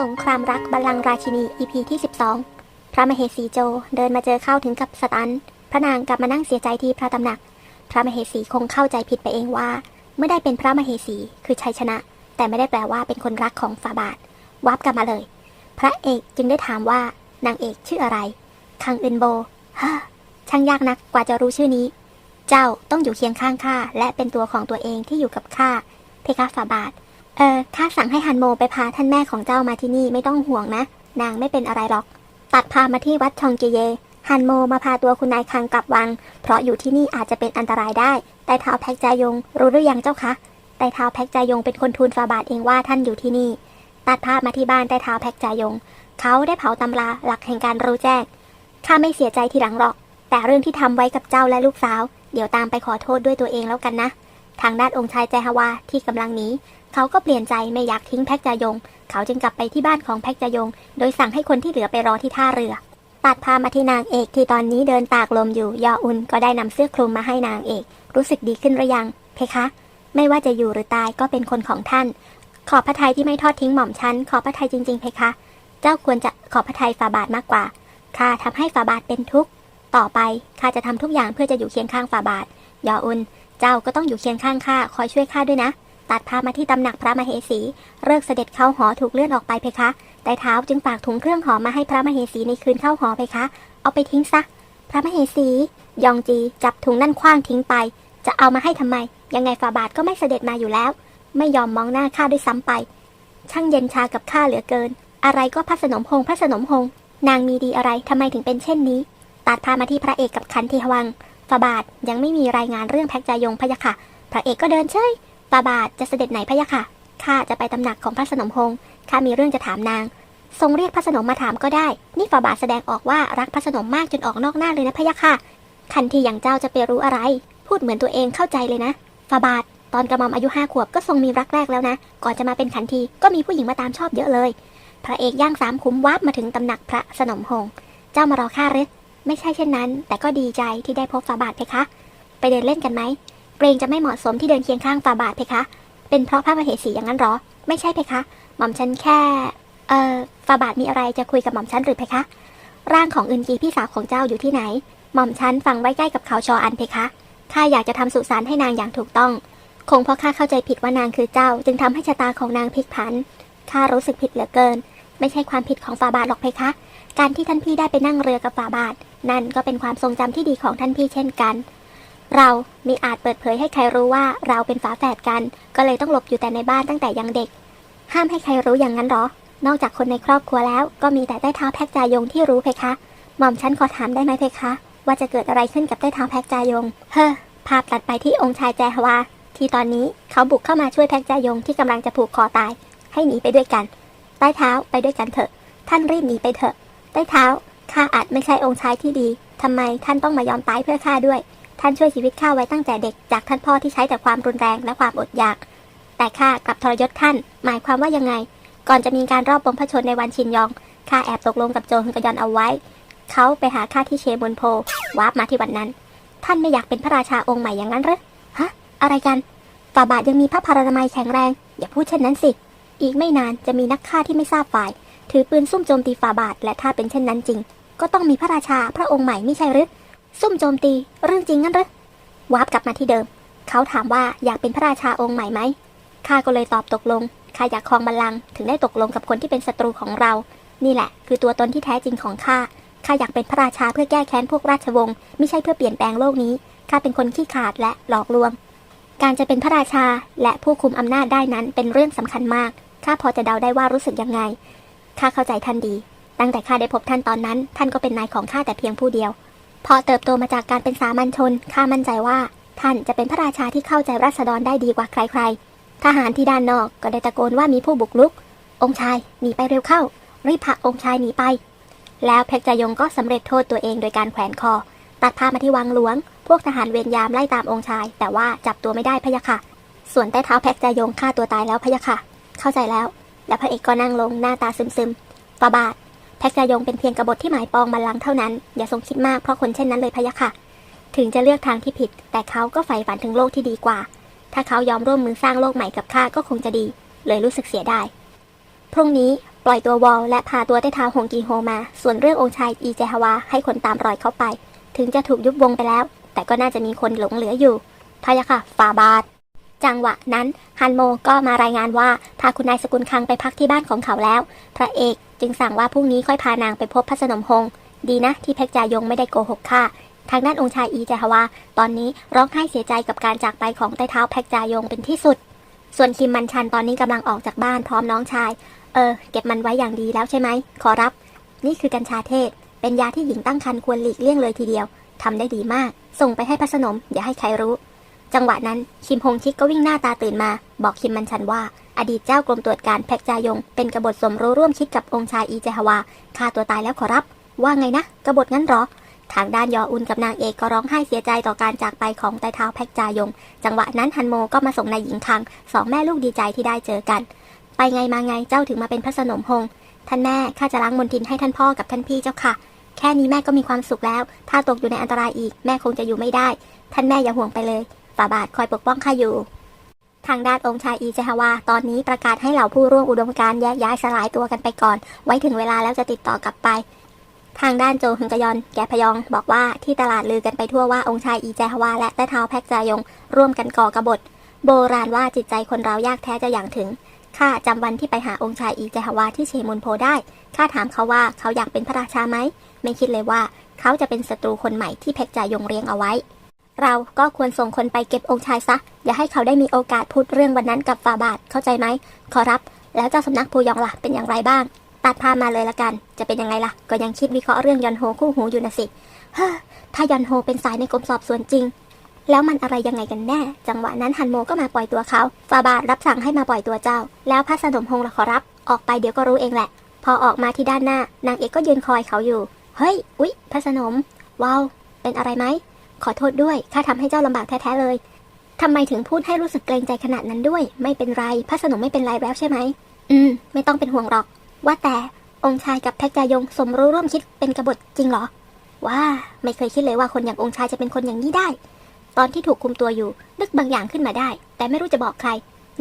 สงครามรักบัลลังก์ราชินี EP ที่ 12 พระมเหสีโจเดินมาเจอเข้าถึงกับสตัน พระนางกลับมานั่งเสียใจที่พระตำหนัก พระมเหสีคงเข้าใจผิดไปเองว่า เมื่อได้เป็นพระมเหสีคือชัยชนะ แต่ไม่ได้แปลว่าเป็นคนรักของฝาบาท วับกลับมาเลย พระเอกจึงได้ถามว่านางเอกชื่ออะไร คังอึนโบฮ่าช่างยากนักกว่าจะรู้ชื่อนี้ เจ้าต้องอยู่เคียงข้างข้าและเป็นตัวของตัวเองที่อยู่กับข้าเพคะฝาบาท เออข้าสั่งให้ฮันโมไปพาท่านแม่ของเจ้ามาที่นี่ไม่ต้องห่วงนะ นางไม่เป็นอะไรหรอก ตัดพามาที่วัดชองเจเย ฮันโมมาพาตัวคุณนายคังกลับวัง เพราะอยู่ที่นี่อาจจะเป็นอันตรายได้ไต่เท้าแพ็กจายง รู้หรือยังเจ้าคะไต่เท้าแพ็กจายงเป็นคนทูลฝาบาทเองว่าท่านอยู่ที่นี่ ตัดภาพมาที่บ้านไต่เท้าแพ็กจายง เขาได้เผาตำราหลักแห่งการรู้แจ้งข้าไม่เสียใจทีหลังหรอก แต่เรื่องที่ทำไว้กับเจ้าและลูกสาว เดี๋ยวตามไปขอโทษด้วยตัวเองแล้วกันนะ ทางด้านองค์ชายแจฮวาที่กำลังหนีเขาก็เปลี่ยนใจไม่อยากทิ้งแพ็กจายง เขาจึงกลับไปที่บ้านของแพ็กจายง โดยสั่งให้คนที่เหลือไปรอที่ท่าเรือ ตัดพามาที่นางเอกที่ตอนนี้เดินตากลมอยู่ ยออุนก็ได้นำเสื้อคลุมมาให้นางเอก รู้สึกดีขึ้นหรือยัง เพคะ ไม่ว่าจะอยู่หรือตายก็เป็นคนของท่าน ขอพระทัยที่ไม่ทอดทิ้งหม่อมฉัน ขอพระทัยจริง ๆ เพคะ เจ้าควรจะขอพระทัยฝาบาทมากกว่า ข้าทำให้ฝาบาทเป็นทุกข์ ต่อไปข้าจะทำทุกอย่างเพื่อจะอยู่เคียงข้างฝาบาท ยออุน เจ้าก็ต้องอยู่เคียงข้างข้าคอยช่วยข้าด้วยนะ ตัดพามาที่ตำหนักพระมเหสีเลิกเสด็จเข้าหอถูกเลื่อนออกไปเพคะ แต่เท้าจึงฝากถุงเครื่องหอมมาให้พระมเหสีในคืนเข้าหอเพคะ เอาไปทิ้งซะ พระมเหสี ยองจีจับถุงนั่นคว้างทิ้งไป จะเอามาให้ทำไม ยังไงฝาบาทก็ไม่เสด็จมาอยู่แล้ว ไม่ยอมมองหน้าข้าด้วยซ้ำไป ช่างเย็นชากับข้าเหลือเกิน อะไรก็พระสนมพงษ์พระสนมพงษ์นางมีดีอะไรทำไมถึงเป็นเช่นนี้ ตัดพามาที่พระเอกกับคันเทวัง ฝาบาทยังไม่มีรายงานเรื่องแพ็กจายงพะยะค่ะ พระเอกก็เดินเฉยฝาบาทจะเสด็จไหนพะยะค่ะ ข้าจะไปตำหนักของพระสนมพงษ์ข้ามีเรื่องจะถามนาง ทรงเรียกพระสนมมาถามก็ได้ นี่ฝาบาทแสดงออกว่ารักพระสนมมากจนออกนอกหน้าเลยนะพะยะค่ะ คันทีอย่างเจ้าจะไปรู้อะไร พูดเหมือนตัวเองเข้าใจเลยนะฝาบาทตอนกระหม่อมอายุห้าขวบก็ทรงมีรักแรกแล้วนะ ก่อนจะมาเป็นขันทีก็มีผู้หญิงมาตามชอบเยอะเลย พระเอกย่างสามคุ้มวับมาถึงตำหนักพระสนมพงเจ้ามารอข้าหรือ ไม่ใช่เช่นนั้น แต่ก็ดีใจที่ได้พบฝาบาทเพคะ ไปเดินเล่นกันไหมเกรงจะไม่เหมาะสมที่เดินเคียงข้างฝาบาทเพคะ เป็นเพราะพระมเหสีอย่างนั้นหรอ ไม่ใช่เพคะ หม่อมฉันแค่ เอ่อฝาบาทมีอะไรจะคุยกับหม่อมฉันหรือเพคะ ร่างของอึนจีพี่สาวของเจ้าอยู่ที่ไหน หม่อมฉันฟังไว้ใกล้กับเขาชออันเพคะข้าอยากจะทำสุสานให้นางอย่างถูกต้อง คงเพราะข้าเข้าใจผิดว่านางคือเจ้า จึงทำให้ชะตาของนางพลิกผันข้ารู้สึกผิดเหลือเกิน ไม่ใช่ความผิดของฝาบาทหรอกเพคะ การที่ท่านพี่ได้ไปนั่งเรือกับฝาบาท นั่นก็เป็นความทรงจำที่ดีของท่านพี่เช่นกัน เรามีอาจเปิดเผยให้ใครรู้ว่าเราเป็นฝาแฝดกัน ก็เลยต้องหลบอยู่แต่ในบ้านตั้งแต่ยังเด็ก ห้ามให้ใครรู้อย่างนั้นหรอ นอกจากคนในครอบครัวแล้ว ก็มีแต่ใต้เท้าแพ็กจายงที่รู้เพคะ หม่อมฉันขอถามได้ไหมเพคะ ว่าจะเกิดอะไรขึ้นกับใต้เท้าแพ็กจายง เฮ้อภาพตัดไปที่องค์ชายแจฮวา ที่ตอนนี้เขาบุกเข้ามาช่วยแพ็กจายงที่กำลังจะผูกคอตาย ให้หนีไปด้วยกัน ใต้เท้าไปด้วยกันเถอะ ท่านรีบหนีไปเถอะ ใต้เท้าข้าอาจไม่ใช่องค์ชายที่ดีทำไมท่านต้องมายอมตายเพื่อข้าด้วย ท่านช่วยชีวิตข้าไว้ตั้งแต่เด็กจากท่านพ่อที่ใช้แต่ความรุนแรงและความอดอยาก แต่ข้ากลับทรยศท่าน หมายความว่ายังไง ก่อนจะมีการรอบปงพระชนในวันชินยองข้าแอบตกลงกับโจฮุนกยอนเอาไว้ เขาไปหาข้าที่เชมุนโพวาร์ปมาที่วันนั้น ท่านไม่อยากเป็นพระราชาองค์ใหม่อย่างนั้นหรือฮะ อะไรกันฝ่าบาทยังมีพระพารามัยแข็งแรง อย่าพูดเช่นนั้นสิ อีกไม่นานจะมีนักฆ่าที่ไม่ทราบฝ่าย ถือปืนซุ่มโจมตีฝ่าบาท และถ้าเป็นเช่นนั้นจริง ก็ต้องมีพระราชาพระองค์ใหม่ไม่ใช่หรือซุ่มโจมตีเรื่องจริงงั้นหรือวาร์ปกลับมาที่เดิม เขาถามว่าอยากเป็นพระราชาองค์ใหม่ไหมข้าก็เลยตอบตกลงข้าอยากครองบัลลังก์ถึงได้ตกลงกับคนที่เป็นศัตรูของเรา นี่แหละ คือตัวตนที่แท้จริงของข้าข้าอยากเป็นพระราชาเพื่อแก้แค้นพวกราชวงศ์ไม่ใช่เพื่อเปลี่ยนแปลงโลกนี้ข้าเป็นคนขี้ขาดและหลอกลวง การจะเป็นพระราชาและผู้คุมอำนาจได้นั้นเป็นเรื่องสำคัญมากข้าพอจะเดาได้ว่ารู้สึกยังไง ข้าเข้าใจท่านดี ตั้งแต่ข้าได้พบท่านตอนนั้น ท่านก็เป็นนายของข้าแต่เพียงผู้เดียว พอเติบโตมาจากการเป็นสามัญชน ข้ามั่นใจว่า ท่านจะเป็นพระราชาที่เข้าใจราษฎรได้ดีกว่าใครๆ ทหารที่ด้านนอกก็ได้ตะโกนว่ามีผู้บุกรุก องค์ชายหนีไปเร็วเข้า รีบพาองค์ชายหนีไป แล้วเพชรจยงก็สำเร็จโทษตัวเองโดยการแขวนคอ ตัดพามาที่วังหลวง พวกทหารเวรยามไล่ตามองค์ชาย แต่ว่าจับตัวไม่ได้พะยะค่ะ ส่วนใต้เท้าแพ็กจยงฆ่าตัวตายแล้วพะยะค่ะ เข้าใจแล้ว แล้วพระเอกก็นั่งลงหน้าตาซึมๆฝาบาทแพ็กจายงเป็นเพียงกบฏที่หมายปองบัลลังก์เท่านั้น อย่าทรงคิดมากเพราะคนเช่นนั้นเลยพะยะค่ะ ถึงจะเลือกทางที่ผิด แต่เขาก็ใฝ่ฝันถึงโลกที่ดีกว่า ถ้าเขายอมร่วมมือสร้างโลกใหม่กับข้าก็คงจะดี เลยรู้สึกเสียดายพรุ่งนี้ปล่อยตัววอลและพาตัวใต้ท้าหงกีโฮมา ส่วนเรื่ององค์ชายอีเจฮาวาให้คนตามรอยเข้าไป ถึงจะถูกยุบวงไปแล้ว แต่ก็น่าจะมีคนหลงเหลืออยู่พะยะค่ะฟาบาท จังหวะนั้นฮันโมก็มารายงานว่าพาคุณนายสกุลคังไปพักที่บ้านของเขาแล้ว พระเอกจึงสั่งว่าพรุ่งนี้ค่อยพานางไปพบพระสนมฮงดีนะที่เพชรจายงไม่ได้โกหกข้าทางด้านองค์ชายอีจฮาวา ตอนนี้ร้องไห้เสียใจกับการจากไปของใต้เท้าแพกจายงเป็นที่สุด ส่วนคิมมันชันตอนนี้กำลังออกจากบ้านพร้อมน้องชาย เออ เก็บมันไว้อย่างดีแล้วใช่ไหม ขอรับ นี่คือกัญชาเทศ เป็นยาที่หญิงตั้งครรภ์ควรหลีกเลี่ยงเลยทีเดียวทำได้ดีมาก ส่งไปให้พระสนมอย่าให้ใครรู้ จังหวะนั้นคิมฮงชิกก็วิ่งหน้าตาตื่นมา บอกคิมมันชันว่า อดีตเจ้ากรมตรวจการแพกจายง เป็นกบฏสมรู้ร่วมคิดกับองค์ชายอีเจฮาวาฆ่าตัวตายแล้วขอรับ ว่าไงนะกบฏงั้นหรอ ทางด้านยออุนกับนางเอกก็ร้องไห้เสียใจต่อการจากไปของไต้เท้าแพกจายง จังหวะนั้นฮันโมก็มาส่งนายหญิงคังสองแม่ลูกดีใจที่ได้เจอกัน ไปไงมาไงเจ้าถึงมาเป็นพระสนมฮงท่านแม่ข้าจะล้างมนทินให้ท่านพ่อกับท่านพี่เจ้าค่ะ แค่นี้แม่ก็มีความสุขแล้ว ถ้าตกอยู่ในอันตรายอีก แม่คงจะอยู่ไม่ได้ ท่านแม่อย่าห่วงไปเลย ฝ่าบาทคอยปกป้องข้าอยู่ ทางด้านองค์ชายอีเจฮาวา ตอนนี้ประกาศให้เหล่าผู้ร่วมอุดมการแยกย้ายสลายตัวกันไปก่อน ไว้ถึงเวลาแล้วจะติดต่อกลับไป ทางด้านโจฮึงกยอน แกพยอง บอกว่าที่ตลาดลือกันไปทั่วว่าองค์ชายอีเจฮาวาและแต้เท้าแพกจายง ร่วมกันก่อกบฏ โบราณว่าจิตใจคนเรายากแท้จะอย่างถึงข้าจำวันที่ไปหาองค์ชายอีเจฮาวาที่เชมุนโพได้ข้าถามเขาว่าเขาอยากเป็นพระราชาไหมไม่คิดเลยว่าเขาจะเป็นศัตรูคนใหม่ที่เพกจายงเรียงเอาไว้ เราก็ควรส่งคนไปเก็บองค์ชายซะ อย่าให้เขาได้มีโอกาสพูดเรื่องวันนั้นกับฝ่าบาทเข้าใจไหม ขอรับ แล้วเจ้าสำนักภูยองล่ะเป็นอย่างไรบ้าง ตัดภาพมาเลยละกัน จะเป็นยังไงล่ะ ก็ยังคิดวิเคราะห์เรื่องยอนโฮคู่หูอยู่นะสิเฮ้อถ้ายอนโฮเป็นสายในกรมสอบสวนจริง แล้วมันอะไรยังไงกันแน่ จังหวะนั้นฮันโมก็มาปล่อยตัวเขาฟาบาทรับสั่งให้มาปล่อยตัวเจ้า แล้วพระสนมฮงละขอรับ ออกไปเดี๋ยวก็รู้เองแหละ พอออกมาที่ด้านหน้านางเอกก็ยืนคอยเขาอยู่ เฮ้ย อุ๊ยพระสนมว้าวเป็นอะไรไหม ขอโทษด้วยข้าทำให้เจ้าลำบากแท้ๆเลยทำไมถึงพูดให้รู้สึกเกรงใจขนาดนั้นด้วย ไม่เป็นไรพระสนมไม่เป็นไรแล้วใช่ไหม อืม ไม่ต้องเป็นห่วงหรอก ว่าแต่องค์ชายกับแพกจายงสมรู้ร่วมคิดเป็นกบฏจริงเหรอ ว้า ไม่เคยคิดเลยว่าคนอย่างองค์ชายจะเป็นคนอย่างนี้ได้ ตอนที่ถูกคุมตัวอยู่ นึกบางอย่างขึ้นมาได้ แต่ไม่รู้จะบอกใคร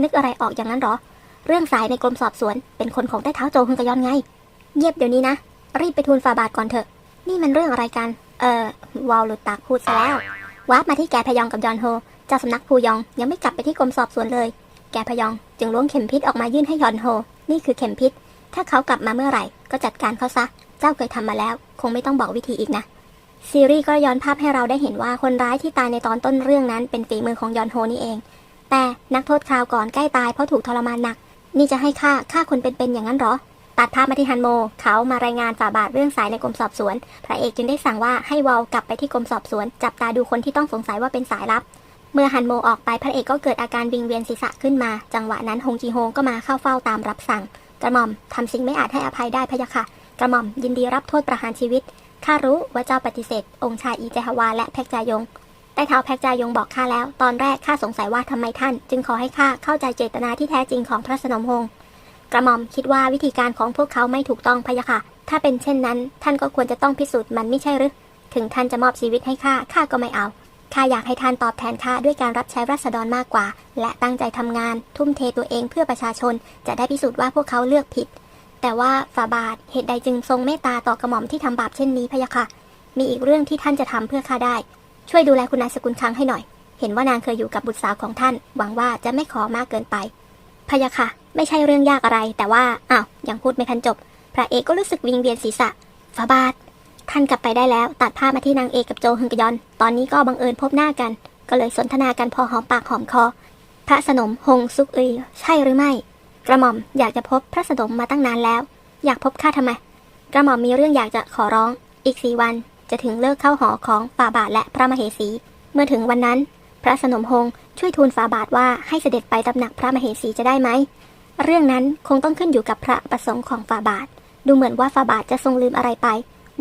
นึกอะไรออกอย่างนั้นเหรอ เรื่องสายในกรมสอบสวน เป็นคนของใต้เท้าโจฮึงกะยอนไงเงียบเดี๋ยวนี้นะ รีบไปทูลฝ่าบาทก่อนเถอะ นี่มันเรื่องอะไรกัน เอ่อวอลหลุดปากพูดซะแล้ววาร์ปมาที่แกพยองกับยอนโฮเจ้าสำนักภูยองยังไม่กลับไปที่กรมสอบสวนเลย แกพยองจึงล้วงเข็มพิษออกมายื่นให้ยอนโฮ นี่คือเข็มพิษ ถ้าเขากลับมาเมื่อไหร่ ก็จัดการเขาซะ เจ้าเคยทำมาแล้ว คงไม่ต้องบอกวิธีอีกนะ ซีรีส์ก็ย้อนภาพให้เราได้เห็นว่าคนร้ายที่ตายในตอนต้นเรื่องนั้นเป็นฝีมือของยอนโฮนี่เอง แต่นักโทษคราวก่อนใกล้ตายเพราะถูกทรมานหนัก นี่จะให้ฆ่าฆ่าคนเป็นๆอย่างนั้นหรอ ตัดภาพมาที่ฮันโม เขามารายงานฝ่าบาทเรื่องสายในกรมสอบสวน พระเอกจึงได้สั่งว่าให้วอลกลับไปที่กรมสอบสวน จับตาดูคนที่ต้องสงสัยว่าเป็นสายลับ เมื่อฮันโมออกไปพระเอกก็เกิดอาการวิงเวียนศีรษะขึ้นมา จังหวะนั้นฮงจีโฮก็มาเข้าเฝ้าตามรับสั่ง กระหม่อมทำสิ่งไม่อาจให้อภัยได้พะยะค่ะ กระหม่อมยินดีรับโทษประหารชีวิต ข้ารู้ว่าเจ้าปฏิเสธ องค์ชายอีเจฮาวาและแพกจายงใต้เท้าแพกจายงบอกข้าแล้ว ตอนแรกข้าสงสัยว่าทำไมท่าน จึงขอให้ข้าเข้าใจเจตนาที่แท้จริงของพระสนมฮง กระหม่อมคิดว่าวิธีการของพวกเขาไม่ถูกต้องพะยะค่ะ ถ้าเป็นเช่นนั้น ท่านก็ควรจะต้องพิสูจน์มันไม่ใช่หรือ ถึงท่านจะมอบชีวิตให้ข้า ข้าก็ไม่เอา ข้าอยากให้ท่านตอบแทนข้าด้วยการรับใช้รัษฎรมากกว่า และตั้งใจทำงาน ทุ่มเทตัวเองเพื่อประชาชน จะได้พิสูจน์ว่าพวกเขาเลือกผิด แต่ว่าฝ่าบาทเหตุใดจึงทรงเมตตาต่อกระหม่อมที่ทำบาปเช่นนี้พะยะค่ะ มีอีกเรื่องที่ท่านจะทำเพื่อข้าได้ ช่วยดูแลคุณนายสกุลคังให้หน่อย เห็นว่านางเคยอยู่กับบุตรสาวของท่าน หวังว่าจะไม่ขอมากเกินไป พยะค่ะ ไม่ใช่เรื่องยากอะไร แต่ว่าอ้าวยังพูดไม่ทันจบ พระเอกก็รู้สึกวิงเวียนศีรษะฝาบาทท่านกลับไปได้แล้ว ตัดภาพมาที่นางเอกกับโจฮึงกยอน ตอนนี้ก็บังเอิญพบหน้ากัน ก็เลยสนทนากันพอหอมปากหอมคอ พระสนมฮงซุกอุยใช่หรือไม่ กระหม่อมอยากจะพบพระสนมมาตั้งนานแล้ว อยากพบข้าทำไม กระหม่อมมีเรื่องอยากจะขอร้อง อีกสี่วันจะถึงเลิกเข้าหอของฝ่าบาทและพระมเหสี เมื่อถึงวันนั้น พระสนมฮงช่วยทูลฝ่าบาทว่าให้เสด็จไปตำหนักพระมเหสีจะได้ไหม เรื่องนั้นคงต้องขึ้นอยู่กับพระประสงค์ของฝ่าบาท ดูเหมือนว่าฝ่าบาทจะทรงลืมอะไรไป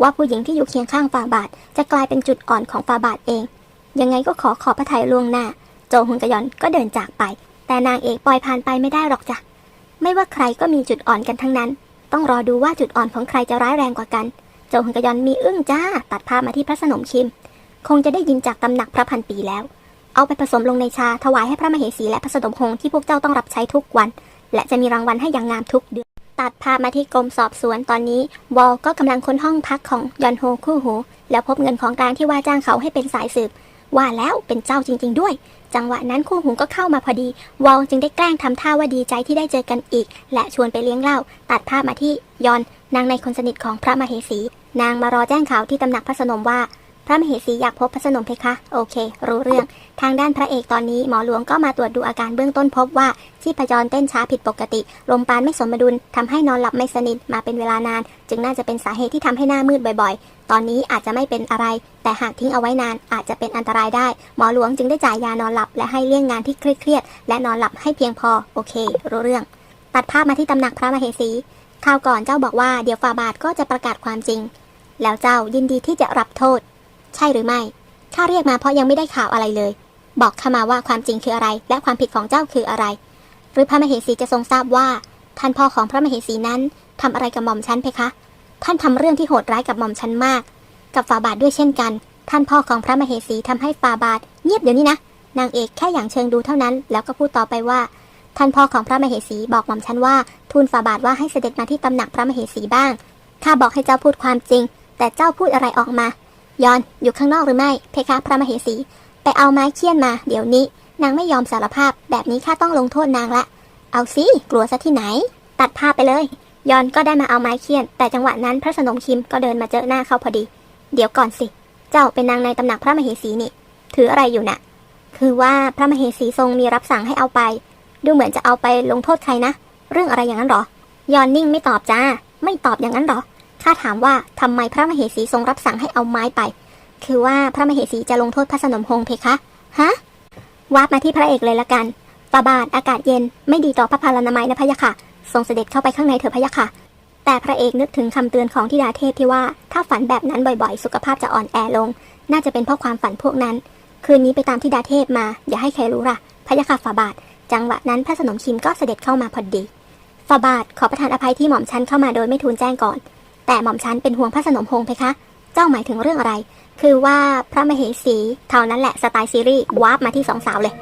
ว่าผู้หญิงที่อยู่เคียงข้างฝ่าบาท จะกลายเป็นจุดอ่อนของฝ่าบาทเอง ยังไงก็ขอขอพระทัยล่วงหน้า โจฮุนกยอนก็เดินจากไป แต่นางเอกปล่อยผ่านไปไม่ได้หรอกจ้ะไม่ว่าใครก็มีจุดอ่อนกันทั้งนั้น ต้องรอดูว่าจุดอ่อนของใครจะร้ายแรงกว่ากัน โจฮุนกยอนมีอึ้งจ้าตัดภาพมาที่พระสนมคิม คงจะได้ยินจากตำหนักพระพันปีแล้ว เอาไปผสมลงในชาถวายให้พระมเหสีและพระสนมฮงที่พวกเจ้าต้องรับใช้ทุกวัน และจะมีรางวัลให้อย่างงามทุกเดือน ตัดภาพมาที่กรมสอบสวนตอนนี้วอลก็กำลังค้นห้องพักของยอนโฮคู่หู แล้วพบเงินของกลางที่ว่าจ้างเขาให้เป็นสายสืบ ว่าแล้วเป็นเจ้าจริง ๆ ด้วย จังหวะนั้นคู่หูก็เข้ามาพอดีวอลจึงได้แกล้งทำท่าว่าดีใจที่ได้เจอกันอีก และชวนไปเลี้ยงเหล้าตัดภาพมาที่ยอนนางในคนสนิทของพระมเหสี นางมารอแจ้งข่าวที่ตำหนักพระสนมว่า พระมเหสีอยากพบพระสนมเพคะ โอเค รู้เรื่อง ทางด้านพระเอกตอนนี้หมอหลวงก็มาตรวจดูอาการเบื้องต้นพบว่าชีพจรเต้นช้าผิดปกติ ลมปราณไม่สมดุลทำให้นอนหลับไม่สนิทมาเป็นเวลานาน จึงน่าจะเป็นสาเหตุที่ทำให้หน้ามืดบ่อยๆ ตอนนี้อาจจะไม่เป็นอะไร แต่หากทิ้งเอาไว้นานอาจจะเป็นอันตรายได้ หมอหลวงจึงได้จ่ายยานอนหลับและให้เลี่ยงงานที่เครียดๆและนอนหลับให้เพียงพอ โอเค รู้เรื่อง ตัดภาพมาที่ตำหนักพระมเหสีคราวก่อนเจ้าบอกว่าเดี๋ยวฝ่าบาทก็จะประกาศความจริง แล้วเจ้ายินดีที่จะรับโทษ ใช่หรือไม่ ข้าเรียกมาเพราะยังไม่ได้ข่าวอะไรเลย บอกข้ามาว่าความจริงคืออะไร และความผิดของเจ้าคืออะไร หรือพระมเหสีจะทรงทราบว่า ท่านพ่อของพระมเหสีนั้นทำอะไรกับหม่อมฉันเพคะ ท่านทำเรื่องที่โหดร้ายกับหม่อมฉันมาก กับฝ่าบาทด้วยเช่นกัน ท่านพ่อของพระมเหสีทำให้ฝ่าบาท เงียบเดี๋ยวนี้นะ นางเอกแค่อย่างเชิงดูเท่านั้น แล้วก็พูดต่อไปว่า ท่านพ่อของพระมเหสีบอกหม่อมฉันว่า ทูลฝ่าบาทว่าให้เสด็จมาที่ตำหนักพระมเหสีบ้าง ข้าบอกให้เจ้าพูดความจริง แต่เจ้าพูดอะไรออกมา ยอนอยู่ข้างนอกหรือไม่ เพคะพระมเหสี ไปเอาไม้เคี่ยนมา เดี๋ยวนี้ นางไม่ยอมสารภาพ แบบนี้ข้าต้องลงโทษนางละ เอาสิกลัวซะที่ไหน ตัดภาพไปเลย ยอนก็ได้มาเอาไม้เคี่ยน แต่จังหวะนั้นพระสนมคิมก็เดินมาเจอหน้าเขาพอดี เดี๋ยวก่อนสิ เจ้าเป็นนางในตำหนักพระมเหสีนี่ ถืออะไรอยู่น่ะ คือว่าพระมเหสีทรงมีรับสั่งให้เอาไป ดูเหมือนจะเอาไปลงโทษใครนะ เรื่องอะไรอย่างนั้นหรอ ยอนนิ่งไม่ตอบจ้า ไม่ตอบอย่างนั้นหรอ ข้าถามว่าทำไมพระมเหสีทรงรับสั่งให้เอาไม้ไป คือว่าพระมเหสีจะลงโทษพระสนมพงเพคะ ฮะวาบมาที่พระเอกเลยละกันฟาบาทอากาศเย็นไม่ดีต่อพระพลานามัยนะพะยะค่ะ ทรงเสด็จเข้าไปข้างในเถอะพะยะค่ะ แต่พระเอกนึกถึงคำเตือนของทิดาเทพที่ว่า ถ้าฝันแบบนั้นบ่อยๆ สุขภาพจะอ่อนแอลง น่าจะเป็นเพราะความฝันพวกนั้น คืนนี้ไปตามทิดาเทพมา อย่าให้ใครรู้ล่ะพะยะค่ะฟาบาท จังหวะนั้นพระสนมชิมก็เสด็จเข้ามาพอดีฟาบาทขอประทานอภัยที่หม่อมชันเข้ามาโดยไม่ทูลแจ้งก่อน แต่หม่อมชันเป็นห่วงพระสนมพงษ์เพคะ เจ้าหมายถึงเรื่องอะไร คือว่าพระมเหสีเท่านั้นแหละสไตล์ซีรีส์วาร์ปมาที่สองสาวเลย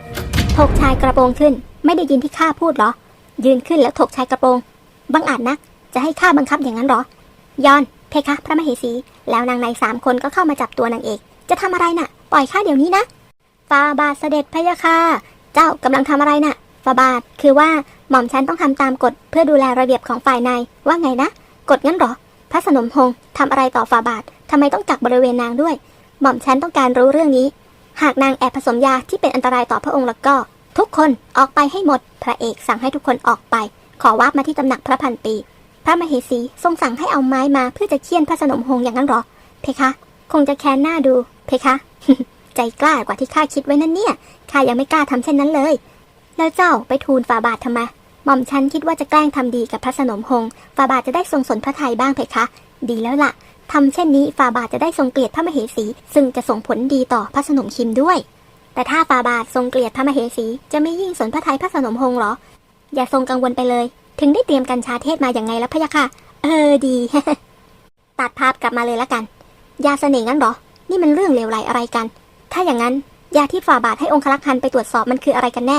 ถกชายกระโปรงขึ้น ไม่ได้ยินที่ข้าพูดหรอ ยืนขึ้นแล้วถกชายกระโปรงบังอาจนักจะให้ข้าบังคับอย่างนั้นหรอยอน เพคะ พระมเหสี แล้วนางในสามคนก็เข้ามาจับตัวนางเอก จะทำอะไรน่ะ ปล่อยข้าเดี๋ยวนี้นะฟาบาทเสด็จพะยะค่ะเจ้ากำลังทำอะไรน่ะฟาบาทคือว่าหม่อมฉันต้องทำตามกฎเพื่อดูแลระเบียบของฝ่ายในว่าไงนะ กฎงั้นหรอ พระสนมพงษ์ทำอะไรต่อฟาบาททำไมต้องกักบริเวณนางด้วย หม่อมฉันต้องการรู้เรื่องนี้ หากนางแอบผสมยาที่เป็นอันตรายต่อพระองค์แล้วก็ ทุกคนออกไปให้หมด พระเอกสั่งให้ทุกคนออกไป ขอวาบมาที่ตำหนักพระพันปี พระมเหสีทรงสั่งให้เอาไม้มาเพื่อจะเคี่ยนพระสนมหงษ์อย่างนั้นหรอ เพคะ คงจะแค้นหน้าดู เพคะ ใจกล้ากว่าที่ข้าคิดไว้นั่นเนี่ยข้ายังไม่กล้าทำเช่นนั้นเลย แล้วเจ้าไปทูลฝ่าบาททำไม หม่อมฉันคิดว่าจะแกล้งทำดีกับพระสนมหงษ์ฝ่าบาทจะได้ทรงสนพระทัยบ้างเพคะ ดีแล้วล่ะทำเช่นนี้ฝ่าบาทจะได้ทรงเกลียดพระมเหสี ซึ่งจะส่งผลดีต่อพระสนมคิมด้วย แต่ถ้าฝ่าบาททรงเกลียดพระมเหสีจะไม่ยิ่งสนพระทัยพระสนมหงษ์หรอ อย่าทรงกังวลไปเลย ถึงได้เตรียมกัญชาเทศมาอย่างไงแล้วพะยะค่ะ เออดี ตัดภาพกลับมาเลยละกัน ยาเสน่ห์งั้นหรอ นี่มันเรื่องเลวไหลอะไรกัน ถ้าอย่างนั้นยาที่ฝ่าบาทให้องคลักษ์ฮันไปตรวจสอบมันคืออะไรกันแน่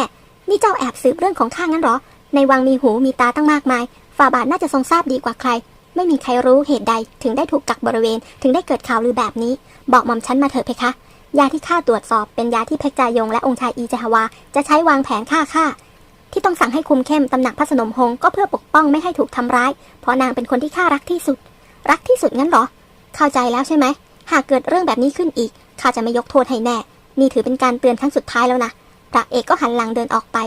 นี่เจ้าแอบสืบเรื่องของข้างั้นหรอ ในวังมีหูมีตาตั้งมากมาย ฝ่าบาทน่าจะทรงทราบดีกว่าใคร ไม่มีใครรู้เหตุใดถึงได้ถูกกักบริเวณ ถึงได้เกิดข่าวลือแบบนี้ บอกหม่อมฉันมาเถอะเพคะ ยาที่ข้าตรวจสอบเป็นยาที่เพชรจายงและองค์ชายอีเจฮาวา จะใช้วางแผนฆ่าข้าที่ต้องสั่งให้คุมเข้มตำหนักพระสนมหงก็เพื่อปกป้องไม่ให้ถูกทำร้าย เพราะนางเป็นคนที่ข้ารักที่สุด รักที่สุดงั้นเหรอ เข้าใจแล้วใช่ไหม หากเกิดเรื่องแบบนี้ขึ้นอีกข้าจะไม่ยกโทษให้แน่ นี่ถือเป็นการเตือนครั้งสุดท้ายแล้วนะพระเอกก็หันหลังเดินออกไป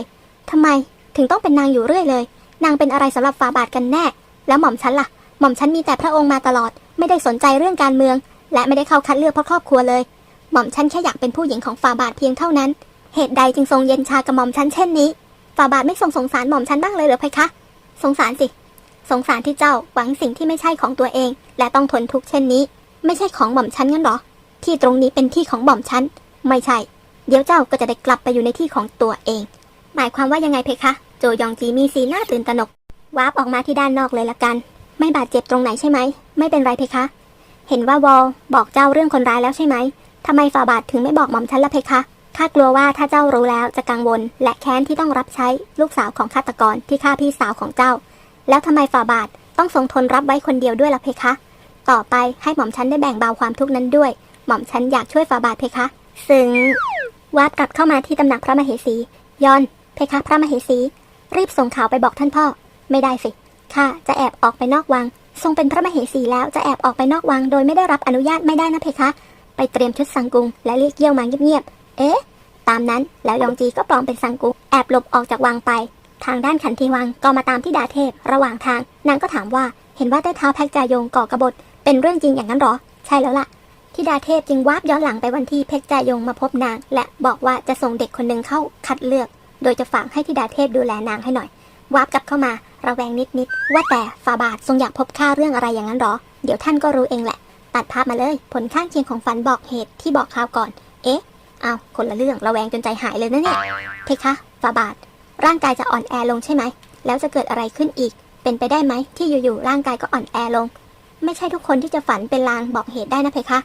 ทำไม ถึงต้องเป็นนางอยู่เรื่อยเลย นางเป็นอะไรสำหรับฟาบาทกันแน่ แล้วหม่อมฉันล่ะ หม่อมฉันมีแต่พระองค์มาตลอด ไม่ได้สนใจเรื่องการเมือง และไม่ได้เข้าคัดเลือกเพราะครอบครัวเลย หม่อมฉันแค่อยากเป็นผู้หญิงของฟาบาทเพียงเท่านั้น เหตุใดจึงทรงเย็นชากับหม่อมฉันเช่นนี้ฟาบาทไม่ทรงสงสารหม่อมฉันบ้างเลยหรือเพคะ สงสารสิ สงสารที่เจ้าหวังสิ่งที่ไม่ใช่ของตัวเอง และต้องทนทุกข์เช่นนี้ ไม่ใช่ของหม่อมฉันงั้นหรอ ที่ตรงนี้เป็นที่ของหม่อมฉัน ไม่ใช่ เดี๋ยวเจ้าก็จะได้กลับไปอยู่ในที่ของตัวเอง หมายความว่ายังไงเพคะ โจยองจีมีสีหน้าตื่นตระหนกวาร์ปออกมาที่ด้านนอกเลยละกัน ไม่บาดเจ็บตรงไหนใช่ไหม ไม่เป็นไรเพคะ เห็นว่าวอลบอกเจ้าเรื่องคนร้ายแล้วใช่ไหมทำไมฝ่าบาทถึงไม่บอกหม่อมฉันละเพคะข้ากลัวว่าถ้าเจ้ารู้แล้วจะกังวล และแค้นที่ต้องรับใช้ลูกสาวของฆาตกรที่ฆ่าพี่สาวของเจ้า แล้วทำไมฝ่าบาทต้องทรงทนรับไว้คนเดียวด้วยล่ะเพคะ ต่อไปให้หม่อมฉันได้แบ่งเบาความทุกข์นั้นด้วย หม่อมฉันอยากช่วยฝ่าบาทเพคะ ซึ่งวาดกลับเข้ามาที่ตำหนักพระมเหสี ยอน คะพระมเหสี รีบส่งข่าวไปบอกท่านพ่อ ไม่ได้สิข้าจะแอบออกไปนอกวัง ทรงเป็นพระมเหสีแล้วจะแอบออกไปนอกวัง โดยไม่ได้รับอนุญาตไม่ได้นะเพคะ ไปเตรียมชุดสังกุง และเรียกเยี่ยวมาเงียบๆเอ๊ะ ตามนั้นแล้วยองจีก็ปลอมเป็นสังกุงแอบหลบออกจากวังไป ทางด้านขันทีวังก็มาตามที่ดาเทพ ระหว่างทางนางก็ถามว่าเห็นว่าใต้เท้าแพ็กจายงก่อกบฏเป็นเรื่องจริงอย่างนั้นหรอ ใช่แล้วล่ะที่ดาเทพจึงวาบย้อนหลังไปวันที่เพชรจายงมาพบนาง และบอกว่าจะส่งเด็กคนหนึ่งเข้าคัดเลือก โดยจะฝากให้ที่ดาเทพดูแลนางให้หน่อยวาบกลับเข้ามา ระแวงนิดๆว่าแต่ฟาบาททรงอยากพบข้าเรื่องอะไรอย่างนั้นหรอ เดี๋ยวท่านก็รู้เองแหละ ตัดภาพมาเลย ผลข้างเคียงของฝันบอกเหตุที่บอกข่าวก่อน เอ๊ะเอาคนละเรื่องระแวงจนใจหายเลยนะเนี่ยเพคะฟาบาท ร่างกายจะอ่อนแอลงใช่ไหม แล้วจะเกิดอะไรขึ้นอีก เป็นไปได้ไหมที่อยู่ๆร่างกายก็อ่อนแอลง ไม่ใช่ทุกคนที่จะฝันเป็นลางบอกเหตุได้นะเพคะ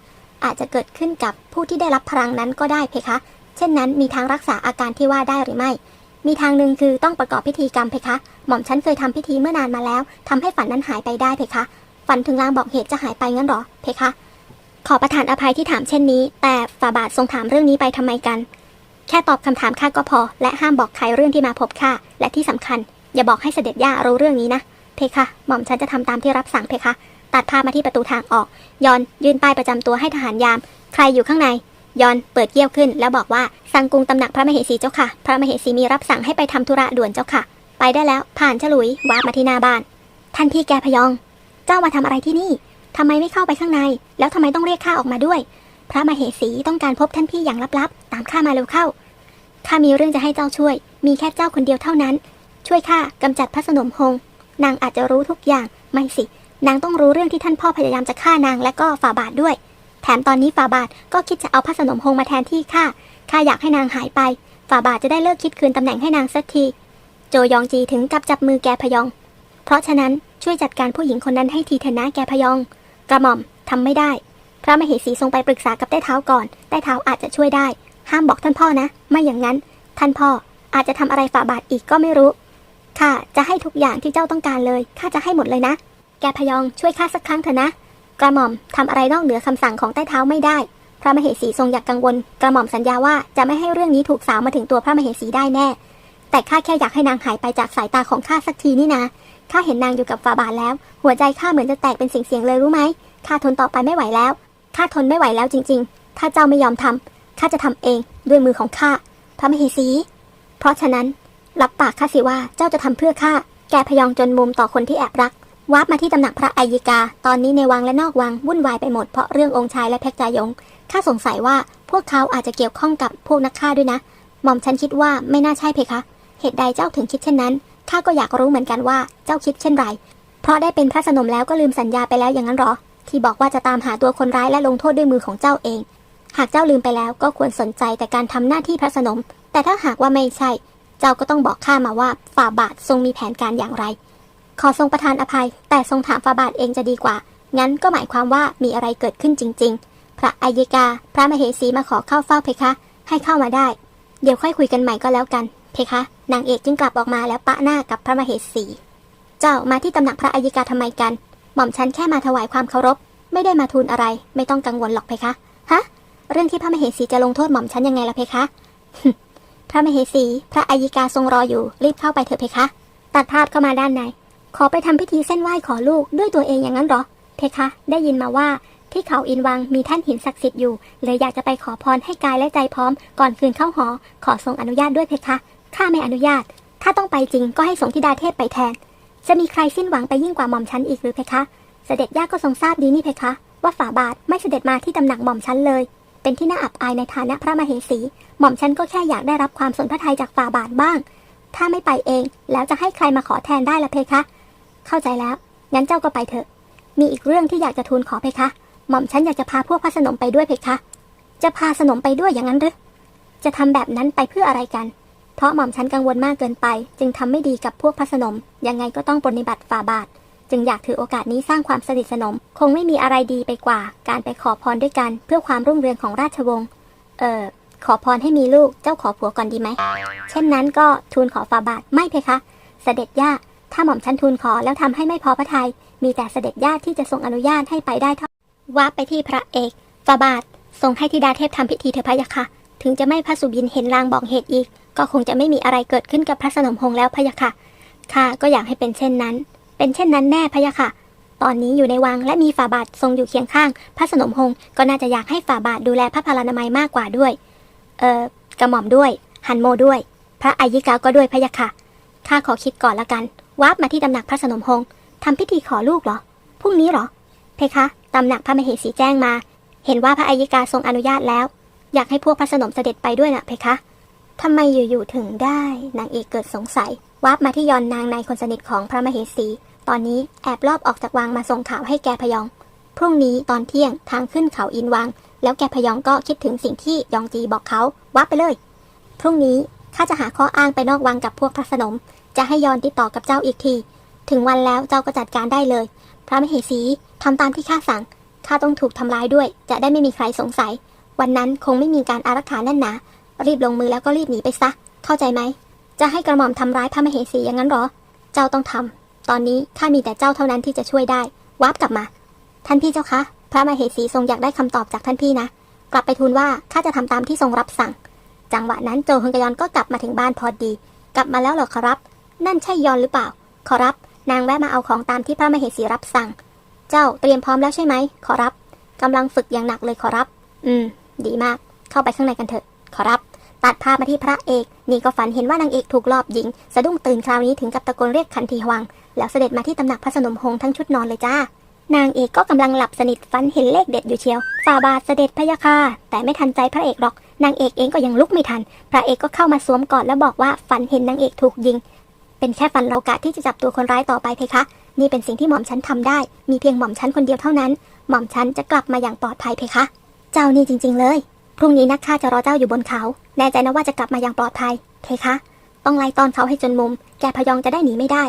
อาจจะเกิดขึ้นกับผู้ที่ได้รับพลังนั้นก็ได้เพคะ เช่นนั้นมีทางรักษาอาการที่ว่าได้หรือไม่ มีทางหนึ่งคือต้องประกอบพิธีกรรมเพคะ หม่อมฉันเคยทำพิธีเมื่อนานมาแล้วทำให้ฝันนั้นหายไปได้เพคะ ฝันถึงลางบอกเหตุจะหายไปงั้นหรอ เพคะ ขอประทานอภัยที่ถามเช่นนี้ แต่ฝ่าบาททรงถามเรื่องนี้ไปทำไมกัน แค่ตอบคำถามข้าก็พอ และห้ามบอกใครเรื่องที่มาพบข้า และที่สำคัญ อย่าบอกให้เสด็จย่ารู้เรื่องนี้นะ เพคะ หม่อมฉันจะทำตามที่รับสั่งเพคะ ตัดภาพมาที่ประตูทางออก ยอนยื่นป้ายประจำตัวให้ทหารยาม ใครอยู่ข้างใน ยอนเปิดเกี้ยวขึ้น แล้วบอกว่าสั่งกุงตำหนักพระมเหสีเจ้าค่ะ พระมเหสีมีรับสั่งให้ไปทำธุระด่วนเจ้าค่ะ ไปได้แล้วผ่านฉลุยวาบมาที่หน้าบ้าน ท่านพี่แกพยอง เจ้ามาทำอะไรที่นี่ทำไมไม่เข้าไปข้างใน แล้วทำไมต้องเรียกข้าออกมาด้วย พระมเหสีต้องการพบท่านพี่อย่างลับๆ ตามข้ามาเร็วเข้าข้ามีเรื่องจะให้เจ้าช่วย มีแค่เจ้าคนเดียวเท่านั้น ช่วยข้ากำจัดพระสนมหงนางอาจจะรู้ทุกอย่างไม่สิ นางต้องรู้เรื่องที่ท่านพ่อพยายามจะฆ่านางและก็ฝ่าบาทด้วย แถมตอนนี้ฝ่าบาทก็คิดจะเอาพระสนมหงมาแทนที่ข้าข้าอยากให้นางหายไป ฝ่าบาทจะได้เลิกคิดคืนตำแหน่งให้นางสักที โจยองจีถึงกับจับมือแกพยอง เพราะฉะนั้นช่วยจัดการผู้หญิงคนนั้นให้ทีเถอะนะแกพยอง กระหม่อมทำไม่ได้ พระมเหสีทรงไปปรึกษากับใต้เท้าก่อนใต้เท้าอาจจะช่วยได้ ห้ามบอกท่านพ่อนะ ไม่อย่างนั้น ท่านพ่ออาจจะทำอะไรฝ่าบาทอีกก็ไม่รู้ข้าจะให้ทุกอย่างที่เจ้าต้องการเลยข้าจะให้หมดเลยนะ แกพยองช่วยข้าสักครั้งเถอะนะ กระหม่อมทำอะไรนอกเหนือคำสั่งของใต้เท้าไม่ได้ พระมเหสีทรงอยากกังวล กระหม่อมสัญญาว่าจะไม่ให้เรื่องนี้ถูกสาวมาถึงตัวพระมเหสีได้แน่ แต่ข้าแค่อยากให้นางหายไปจากสายตาของข้าสักทีนี่นะข้าเห็นนางอยู่กับฝ่าบาทแล้ว หัวใจข้าเหมือนจะแตกเป็นเสียงๆเลยรู้ไหมข้าทนต่อไปไม่ไหวแล้วข้าทนไม่ไหวแล้วจริง ๆ ถ้าเจ้าไม่ยอมทำข้าจะทำเองด้วยมือของข้าพระมเหสี เพราะฉะนั้นรับปากข้าสิว่าเจ้าจะทำเพื่อข้าแกพยองจนมุมต่อคนที่แอบรัก วาบมาที่ตำหนักพระอัยิกา ตอนนี้ในวังและนอกวังวุ่นวายไปหมดเพราะเรื่ององค์ชายและเพชรจายง ข้าสงสัยว่าพวกเขาอาจจะเกี่ยวข้องกับพวกนักฆ่าด้วยนะ หม่อมฉันคิดว่าไม่น่าใช่เพคะ เหตุใดเจ้าถึงคิดเช่นนั้น ข้าก็อยากรู้เหมือนกันว่าเจ้าคิดเช่นไร เพราะได้เป็นพระสนมแล้วก็ลืมสัญญาไปแล้วอย่างนั้นหรอ ที่บอกว่าจะตามหาตัวคนร้ายและลงโทษด้วยมือของเจ้าเอง หากเจ้าลืมไปแล้วก็ควรสนใจแต่การทำหน้าที่พระสนม แต่ถ้าหากว่าไม่ใช่ เจ้าก็ต้องบอกข้ามาว่าฝ่าบาททรงมีแผนการอย่างไร ขอทรงประทานอภัย แต่ทรงถามฝาบาทเองจะดีกว่า งั้นก็หมายความว่ามีอะไรเกิดขึ้นจริง ๆ พระอัยกา พระมเหสีมาขอเข้าเฝ้าเพคะ ให้เข้ามาได้ เดี๋ยวค่อยคุยกันใหม่ก็แล้วกัน เพคะ นางเอกจึงกลับออกมาแล้วปะหน้ากับพระมเหสี เจ้ามาที่ตำหนักพระอัยกาทำไมกัน หม่อมฉันแค่มาถวายความเคารพ ไม่ได้มาทูลอะไร ไม่ต้องกังวลหรอกเพคะ ฮะ เรื่องที่พระมเหสีจะลงโทษหม่อมฉันยังไงล่ะเพคะ พระมเหสี พระอัยกาทรงรออยู่ รีบเข้าไปเถอะเพคะ ตัดภาพเข้ามาด้านใน ขอไปทำพิธีเส้นไหว้ขอลูกด้วยตัวเองอย่างนั้นหรอ เพคะ ได้ยินมาว่าที่เขาอินวังมีท่านหินศักดิ์สิทธิ์อยู่เลยอยากจะไปขอพรให้กายและใจพร้อม ก่อนคืนเข้าหอ ขอทรงอนุญาตด้วยเพคะข้าไม่อนุญาต ถ้าต้องไปจริงก็ให้สงธิดาเทพไปแทน จะมีใครสิ้นหวังไปยิ่งกว่าหม่อมฉันอีกหรือเพคะ เสด็จย่าก็ทรงทราบดีนี่เพคะ ว่าฝ่าบาทไม่เสด็จมาที่ตำหนักหม่อมฉันเลย เป็นที่น่าอับอายในฐานะพระมเหสี หม่อมฉันก็แค่อยากได้รับความสนพระทัยจากฝ่าบาทบ้าง ถ้าไม่ไปเองแล้วจะให้ใครมาขอแทนได้ละเพคะ เข้าใจแล้ว งั้นเจ้าก็ไปเถอะ มีอีกเรื่องที่อยากจะทูลขอเพคะ หม่อมฉันอยากจะพาพวกพระสนมไปด้วยเพคะ จะพาสนมไปด้วยอย่างนั้นหรือ จะทำแบบนั้นไปเพื่ออะไรกัน เพราะหม่อมฉันกังวลมากเกินไป จึงทำไม่ดีกับพวกพระสนม ยังไงก็ต้องปฏิบัติฝ่าบาท จึงอยากถือโอกาสนี้สร้างความสนิทสนม คงไม่มีอะไรดีไปกว่า การไปขอพรด้วยกัน เพื่อความรุ่งเรืองของราชวงศ์ เอ่อขอพรให้มีลูกเจ้าขอผัวก่อนดีไหม เช่นนั้นก็ทูลขอฝ่าบาทไม่เพคะ เสด็จย่า ถ้าหม่อมฉันทูลขอแล้วทำให้ไม่พอพระทยัยมีแต่เสด็จญาติที่จะทรงอนุญาตให้ไปได้เท่าว่าไปที่พระเอกฟาบาททรงให้ธิดาเทพทำพิธีเถอะพะยะค่ะ ถึงจะไม่พระสุบินเห็นลางบอกเหตุอีก ก็คงจะไม่มีอะไรเกิดขึ้นกับพระสนมพงษ์แล้วพะยะค่ะข้าก็อยากให้เป็นเช่นนั้น เป็นเช่นนั้นแน่พะยะค่ะ ตอนนี้อยู่ในวังและมีฝ่าบาททรงอยู่เคียงข้าง พระสนมพงษ์ก็น่าจะอยากให้ฝ่าบาทดูแลพระพลานามัยมากกว่าด้วย เอ่อกระหม่อมด้วย หันโมด้วย พระอายิกาก็ด้วยพะยะค่ะข้าขอคิดก่อนละกัน วาบมาที่ตำหนักพระสนมพงษ์ทำพิธีขอลูกเหรอพรุ่งนี้เหรอ เพคะตำหนักพระมเหสีแจ้งมา เห็นว่าพระอายิกาทรงอนุญาตแล้ว อยากให้พวกพระสนมเสด็จไปด้วยนะเพคะทำไมอยู่ๆถึงได้ นางเอกเกิดสงสัย วาบมาที่ยอนนางในคนสนิทของพระมเหสี ตอนนี้แอบลอบออกจากวังมาส่งข่าวให้แกพยอง พรุ่งนี้ตอนเที่ยงทางขึ้นเขาอินวัง แล้วแกพยองก็คิดถึงสิ่งที่ยองจีบอกเขาวับไปเลย พรุ่งนี้ข้าจะหาข้ออ้างไปนอกวังกับพวกพระสนม จะให้ยอนติดต่อกับเจ้าอีกที ถึงวันแล้วเจ้าก็จัดการได้เลย พระมเหสีทำตามที่ข้าสั่งข้าต้องถูกทำร้ายด้วย จะได้ไม่มีใครสงสัย วันนั้นคงไม่มีการอารักขาแน่นหนารีบลงมือแล้วก็รีบหนีไปซะ เข้าใจไหม จะให้กระหม่อมทำร้ายพระมเหสีอย่างนั้นหรอ เจ้าต้องทำตอนนี้ข้ามีแต่เจ้าเท่านั้นที่จะช่วยได้วับกลับมา ท่านพี่เจ้าคะ พระมเหสีทรงอยากได้คำตอบจากท่านพี่นะ กลับไปทูลว่าข้าจะทำตามที่ทรงรับสั่ง จังหวะนั้นโจฮงกยอนก็กลับมาถึงบ้านพอดี กลับมาแล้วหรอขอรับ นั่นใช่ยอนหรือเปล่า ขอรับ นางแวะมาเอาของตามที่พระมเหสีรับสั่ง เจ้าเตรียมพร้อมแล้วใช่ไหม ขอรับกำลังฝึกอย่างหนักเลยขอรับ อืม ดีมาก เข้าไปข้างในกันเถอะ ขอรับ ตัดภาพมาที่พระเอก นี่ก็ฝันเห็นว่านางเอกถูกลอบยิง สะดุ้งตื่นคราวนี้ถึงกับตะโกนเรียกคันทีหวัง แล้วเสด็จมาที่ตำหนักพระสนมหงทั้งชุดนอนเลยจ้านางเอกก็กำลังหลับสนิทฝันเห็นเลขเด็ดอยู่เชียว ฝ่าบาทเสด็จพะยะค่ะแต่ไม่ทันใจพระเอกหรอก นางเอกเองก็ยังลุกไม่ทัน พระเอกก็เข้ามาสวมกอดแล้วบอกว่าฝันเห็นนางเอกถูกยิง เป็นแค่ฝันโอกาสที่จะจับตัวคนร้ายต่อไปเพคะ นี่เป็นสิ่งที่หม่อมฉันทำได้ มีเพียงหม่อมฉันคนเดียวเท่านั้น หม่อมฉันจะกลับมาอย่างปลอดภัยเพคะ เจ้านี่จริง ๆ เลย พรุ่งนี้นักฆ่าจะรอเจ้าอยู่บนเขา แน่ใจนะว่าจะกลับมาอย่างปลอดภัยเพคะ ต้องไล่ตอนเขาให้จนมุม แกพยองจะได้หนีไม่ได้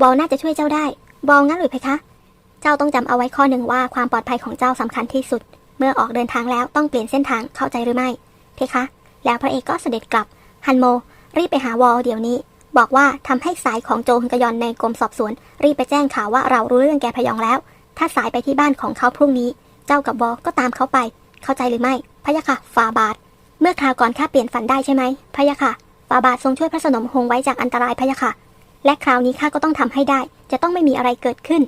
บอลน่าจะช่วยเจ้าได้ บอลงั้นหรือเพคะ เจ้าต้องจำเอาไว้ข้อหนึ่งว่าความปลอดภัยของเจ้าสำคัญที่สุด เมื่อออกเดินทางแล้วต้องเปลี่ยนเส้นทาง เข้าใจหรือไม่ เพคะ แล้วพระเอกก็เสด็จกลับ ฮันโม รีบไปหาวอลเดี๋ยวนี้ บอกว่าทำให้สายของโจฮงกยอนในกรมสอบสวน รีบไปแจ้งข่าวว่าเรารู้เรื่องแกพยองแล้ว ถ้าสายไปที่บ้านของเขาพรุ่งนี้ เจ้ากับวอก็ตามเขาไป เข้าใจหรือไม่พะยะค่ะฟาบาท เมื่อคราวก่อนข้าเปลี่ยนฝันได้ใช่ไหมพะยะค่ะฟาบาททรงช่วยพระสนมหงไว้จากอันตรายพะยะค่ะ และคราวนี้ข้าก็ต้องทำให้ได้ จะต้องไม่มีอะไรเกิดขึ้น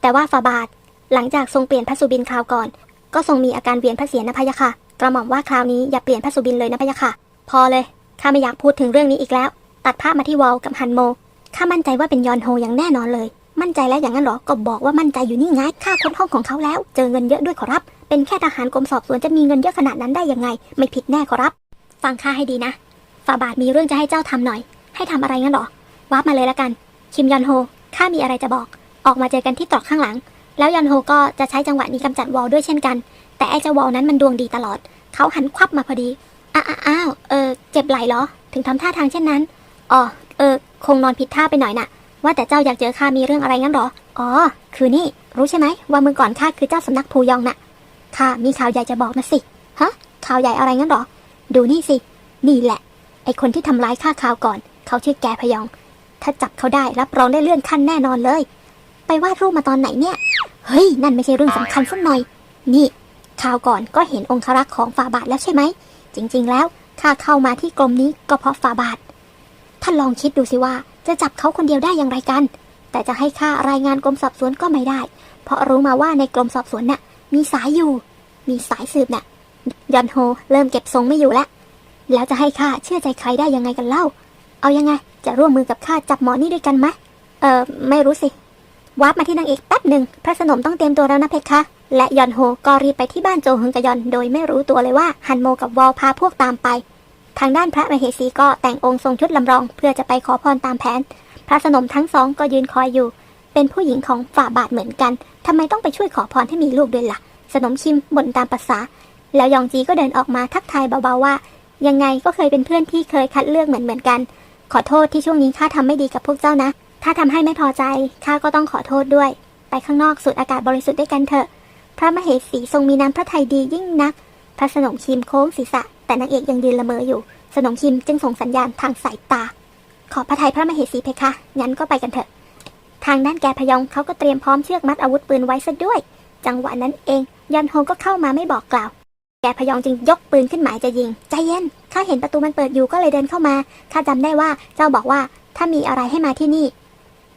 แต่ว่าฟาบาท หลังจากทรงเปลี่ยนพระสุบินคราวก่อน ก็ทรงมีอาการเวียนพระเศียรนะพะยะค่ะกระหม่อมว่าคราวนี้อย่าเปลี่ยนพระสุบินเลยนะพะยะค่ะ พอเลยข้าไม่อยากพูดถึงเรื่องนี้อีกแล้ว ตัดภาพมาที่วอลกับฮันโม ข้ามั่นใจว่าเป็นยอนโฮอย่างแน่นอนเลย มั่นใจแล้วอย่างนั้นหรอ ก็บอกว่ามั่นใจอยู่นี่ไง ข้าค้นห้องของเขาแล้ว เจอเงินเยอะด้วยขอรับ เป็นแค่ทหารกรมสอบสวนจะมีเงินเยอะขนาดนั้นได้ยังไง ไม่ผิดแน่ขอรับ ฟังข้าให้ดีนะ ฝ่าบาทมีเรื่องจะให้เจ้าทำหน่อย ให้ทำอะไรงั้นหรอวาร์ปมาเลยละกัน คิมยอนโฮ ข้ามีอะไรจะบอก ออกมาเจอกันที่ตรอกข้างหลัง แล้วยอนโฮก็จะใช้จังหวะนี้กำจัดวอลด้วยเช่นกัน แต่ไอ้เจ้าวอลนั้นมันดวงดีตลอด เขาหันควับมาพอดีอ้าวเออเจ็บไหลเหรอ ถึงทำท่าทางเช่นนั้น อ๋อ เออ คงนอนผิดท่าไปหน่อยน่ะ ว่าแต่เจ้าอยากเจอข้ามีเรื่องอะไรงั้นหรอ อ๋อ คือนี่ รู้ใช่ไหมว่าเมื่อก่อนข้าคือเจ้าสำนักภูยองน่ะ ข้ามีข่าวใหญ่จะบอกนะสิ ฮะ ข่าวใหญ่อะไรงั้นหรอ ดูนี่สิ นี่แหละ ไอคนที่ทำร้ายข้าข่าวก่อน เขาชื่อแกพยอง ถ้าจับเขาได้รับรองได้เลื่อนขั้นแน่นอนเลย ไปวาดรูปมาตอนไหนเนี่ย เฮ้ย นั่นไม่ใช่เรื่องสำคัญสักหน่อย นี่ข่าวก่อนก็เห็นองครักษ์ของฝาบาทแล้วใช่ไหม จริง ๆ แล้วข้าเข้ามาที่กรมนี้ก็เพราะฝาบาท ท่านลองคิดดูสิว่า จะจับเขาคนเดียวได้อย่างไรกัน แต่จะให้ข้ารายงานกรมสอบสวนก็ไม่ได้ เพราะรู้มาว่าในกรมสอบสวนน่ะ มีสายอยู่ มีสายสืบน่ะยอนโฮเริ่มเก็บทรงไม่อยู่แล้วแล้วจะให้ข้าเชื่อใจใครได้ยังไงกันเล่า เอายังไง จะร่วมมือกับข้าจับหมอนี่ด้วยกันไหมเออไม่รู้สิวาร์ปมาที่นางเอกแป๊บหนึ่งพระสนมต้องเตรียมตัวแล้วนะเพคะและยอนโฮก็รีบไปที่บ้านโจฮึงกยอน โดยไม่รู้ตัวเลยว่าฮันโมกับวอลพาพวกตามไป ทางด้านพระมเหสีก็แต่งองค์ทรงชุดลำรอง เพื่อจะไปขอพรตามแผน พระสนมทั้งสองก็ยืนคอยอยู่ เป็นผู้หญิงของฝ่าบาทเหมือนกันทำไมต้องไปช่วยขอพรให้มีลูกด้วยล่ะ สนมชิมบ่นตามภาษา แล้วยองจีก็เดินออกมาทักทายเบาๆว่า ยังไงก็เคยเป็นเพื่อนที่เคยคัดเลือกเหมือนเหมือนๆกัน ขอโทษที่ช่วงนี้ข้าทำไม่ดีกับพวกเจ้านะ ถ้าทำให้ไม่พอใจข้าก็ต้องขอโทษด้วย ไปข้างนอกสูดอากาศบริสุทธิ์ด้วยกันเถอะ พระมเหสีทรงมีน้ำพระทัยดียิ่งนัก พระสนมคิมโค้งศีรษะ แต่นางเอกยังยืนละเมออยู่ สนมคิมจึงส่งสัญญาณทางสายตา ขอพระทัยพระมเหสีเพคะ งั้นก็ไปกันเถอะ ทางด้านแกพยองเขาก็เตรียมพร้อมเชือกมัดอาวุธปืนไว้ซะด้วย จังหวะนั้นเองยันโฮก็เข้ามาไม่บอกกล่าว แกพยองจึงยกปืนขึ้นหมายจะยิง ใจเย็น ข้าเห็นประตูมันเปิดอยู่ก็เลยเดินเข้ามา ข้าจำได้ว่าเจ้าบอกว่าถ้ามีอะไรให้มาที่นี่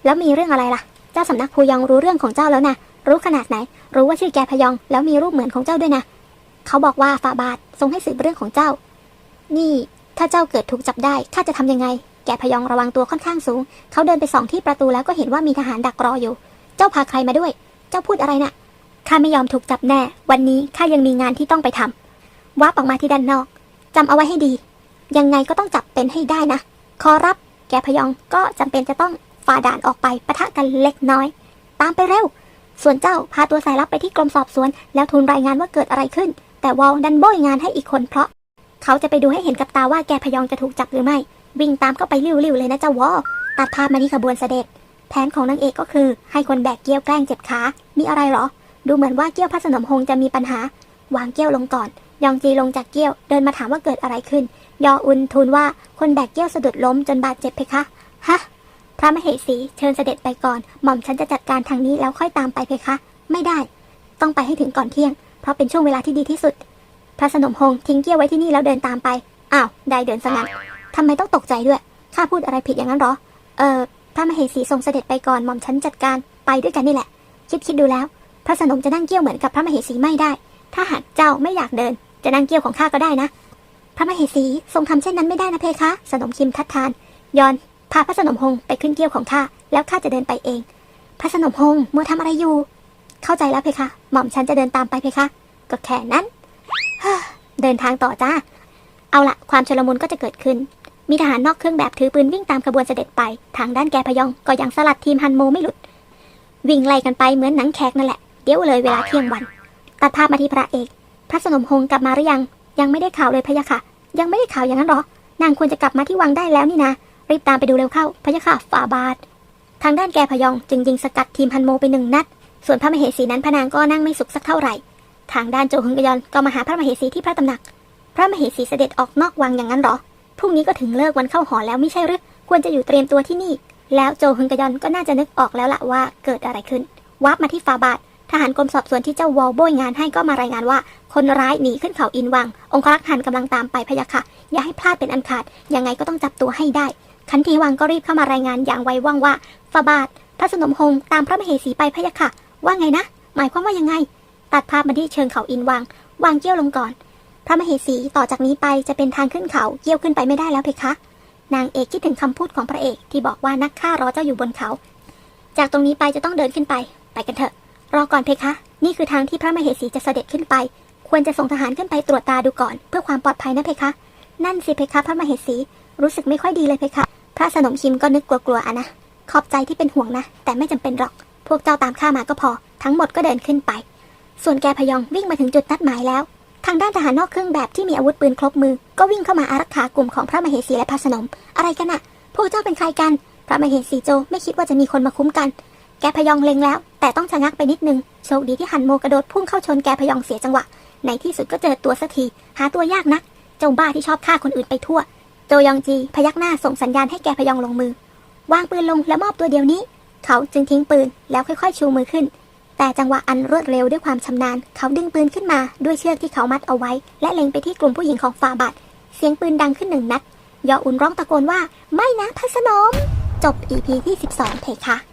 แล้วมีเรื่องอะไรล่ะ เจ้าสำนักภูยองรู้เรื่องของเจ้าแล้วนะ รู้ขนาดไหน รู้ว่าชื่อแกพยอง แล้วมีรูปเหมือนของเจ้าด้วยนะ เขาบอกว่าฝาบาททรงให้สืบเรื่องของเจ้า นี่ ถ้าเจ้าเกิดถูกจับได้ข้าจะทำยังไง แกพยองระวังตัวค่อนข้างสูง เขาเดินไปส่องที่ประตูแล้วก็เห็นว่ามีทหารดักรออยู่ เจ้าพาใครมาด้วย เจ้าพูดอะไรน่ะข้าไม่ยอมถูกจับแน่ วันนี้ข้ายังมีงานที่ต้องไปทำวับออกมาที่ด้านนอกจำเอาไว้ให้ดี ยังไงก็ต้องจับเป็นให้ได้นะ ขอรับ แกพยองก็จำเป็นจะต้องฝ่าด่านออกไปปะทะกันเล็กน้อย ตามไปเร็ว ส่วนเจ้าพาตัวสายลับไปที่กรมสอบสวน แล้วทูลรายงานว่าเกิดอะไรขึ้น แต่วอลดันโบยงานให้อีกคนเพราะ เขาจะไปดูให้เห็นกับตาว่าแกพยองจะถูกจับหรือไม่ วิ่งตามเข้าไปริ้วๆเลยนะเจ้าวอลตัดภาพมาที่ขบวนเสด็จ แผนของนางเอกก็คือ ให้คนแบกเกี้ยวแกล้งเจ็บขา มีอะไรหรอ ดูเหมือนว่าเกี้ยวพระสนมหงจะมีปัญหา วางเกี้ยวลงก่อน ยองจีลงจากเกี้ยว เดินมาถามว่าเกิดอะไรขึ้น ยออุนทูลว่าคนแบกเกี้ยวสะดุดล้มจนบาดเจ็บเพคะ ฮะ พระมเหสีเชิญเสด็จไปก่อน หม่อมฉันจะจัดการทางนี้แล้วค่อยตามไปเพคะ ไม่ได้ ต้องไปให้ถึงก่อนเที่ยง เพราะเป็นช่วงเวลาที่ดีที่สุด พระสนมหงษ์ทิ้งเกี้ยวไว้ที่นี่แล้วเดินตามไป อ้าวได้เดินสงัดทำไมต้องตกใจด้วย ข้าพูดอะไรผิดอย่างนั้นหรอ เออพระมเหสีทรงเสด็จไปก่อนหม่อมฉันจัดการ ไปด้วยกันนี่แหละ คิดคิดดูแล้ว พระสนมจะนั่งเกี้ยวเหมือนกับพระมเหสีไม่ได้ ถ้าหากเจ้าไม่อยากเดิน จะนั่งเกี้ยวของข้าก็ได้นะ พระมเหสีทรงทำเช่นนั้นไม่ได้นะเพคะ สนมคิมทัดทาน ยอน พาพระสนมหงษ์ไปขึ้นเกี้ยวของข้า แล้วข้าจะเดินไปเอง พระสนมหงษ์มัวทำอะไรอยู่ เข้าใจแล้วเพคะ หม่อมฉันจะเดินตามไปเพคะ ก็แค่นั้น เดินทางต่อจ้า เอาละความชลมุนก็จะเกิดขึ้น มีทหารนอกเครื่องแบบถือปืนวิ่งตามขบวนเสด็จไป ทางด้านแกพยองก็ยังสลัดทีมฮันโมไม่หลุด วิ่งไล่กันไปเหมือนหนังแขกนั่นแหละ เดี๋ยวเลยเวลาเที่ยงวัน ตัดภาพมาที่พระเอก พระสนมหงกลับมาหรือยัง ยังไม่ได้ข่าวเลยพะยะค่ะ ยังไม่ได้ข่าวอย่างนั้นหรอ นางควรจะกลับมาที่วังได้แล้วนี่นะ รีบตามไปดูเร็วเข้าพะยะค่ะฝ่าบาท ทางด้านแกพยองจึงยิงสกัดทีมฮันโมไปหนึ่งนัด ส่วนพระมเหสีนั้นพระนางก็นั่งไม่สุขสักเท่าไหร่ ทางด้านโจฮึงกยอนก็มาหาพระมเหสีที่พระตำหนัก พระมเหสีเสด็จออกนอกวังอย่างนั้นหรอ พรุ่งนี้ก็ถึงเลิกวันเข้าหอแล้วไม่ใช่หรือ ควรจะอยู่เตรียมตัวที่นี่ แล้วโจฮึงกยอนก็น่าจะนึกออกแล้วละว่าเกิดอะไรขึ้น วับมาที่ฟาบาท ทหารกรมสอบสวนที่เจ้าวอลโบยงานให้ก็มารายงานว่า คนร้ายหนีขึ้นเขาอินวัง องครักษ์หันกำลังตามไปพะยะค่ะ อย่าให้พลาดเป็นอันขาด ยังไงก็ต้องจับตัวให้ได้คันทีวังก็รีบเข้ามารายงานอย่างไวว่องว่าฟาบาทพระสนมหงตามพระมเหสีไปพยะค่ะ ว่าไงนะ หมายความว่ายังไง ตัดภาพมาที่เชิงเขาอินวัง วางเกี้ยวลงก่อน พระมเหสีต่อจากนี้ไปจะเป็นทางขึ้นเขาเกี้ยวขึ้นไปไม่ได้แล้วเพคะ นางเอกคิดถึงคำพูดของพระเอกที่บอกว่านักฆ่ารอเจ้าอยู่บนเขา จากตรงนี้ไปจะต้องเดินขึ้นไป ไปกันเถอะ รอก่อนเพคะ นี่คือทางที่พระมเหสีจะเสด็จขึ้นไป ควรจะส่งทหารขึ้นไปตรวจตาดูก่อน เพื่อความปลอดภัยนะเพคะ นั่นสิเพคะพระมเหสีรู้สึกไม่ค่อยดีเลยเพคะ พระสนมคิมก็นึกกลัวๆอะนะ ขอบใจที่เป็นห่วงนะ แต่ไม่จำเป็นหรอก พวกเจ้าตามข้ามาก็พอ ทั้งหมดก็เดินขึ้นไป ส่วนแกพยองวิ่งมาถึงจุดนัดหมายแล้ว ทางด้านทหารนอกเครื่องแบบที่มีอาวุธปืนครบมือ ก็วิ่งเข้ามาอารักขากลุ่มของพระมเหสีและพระสนม อะไรกันอะพวกเจ้าเป็นใครกัน พระมเหสีโจไม่คิดว่าจะมีคนมาคุ้มกัน แกพยองเล็งแล้ว แต่ต้องชะงักไปนิดนึง โชคดีที่หันโมกระโดดพุ่งเข้าชนแกพยองเสียจังหวะ ในที่สุดก็เจอตัวสักที หาตัวยากนัก เจ้าบ้าที่ชอบฆ่าคนอื่นไปทั่ว โจยองจี พยักหน้าส่งสัญญาณให้แกพยองลงมือ วางปืนลงแล้วมอบตัวเดียวนี้ เขาจึงทิ้งปืนแล้วค่อยๆ ชูมือขึ้น แต่จังหวะอันรวดเร็วด้วยความชำนาญ เขาดึงปืนขึ้นมาด้วยเชือกที่เขามัดเอาไว้ และเล็งไปที่กลุ่มผู้หญิงของฟาบัตเสียงปืนดังขึ้นหนึ่งนัด ยออุ่นร้องตะโกนว่า ไม่นะพัสนม จบ EP ที่ 12เพคะ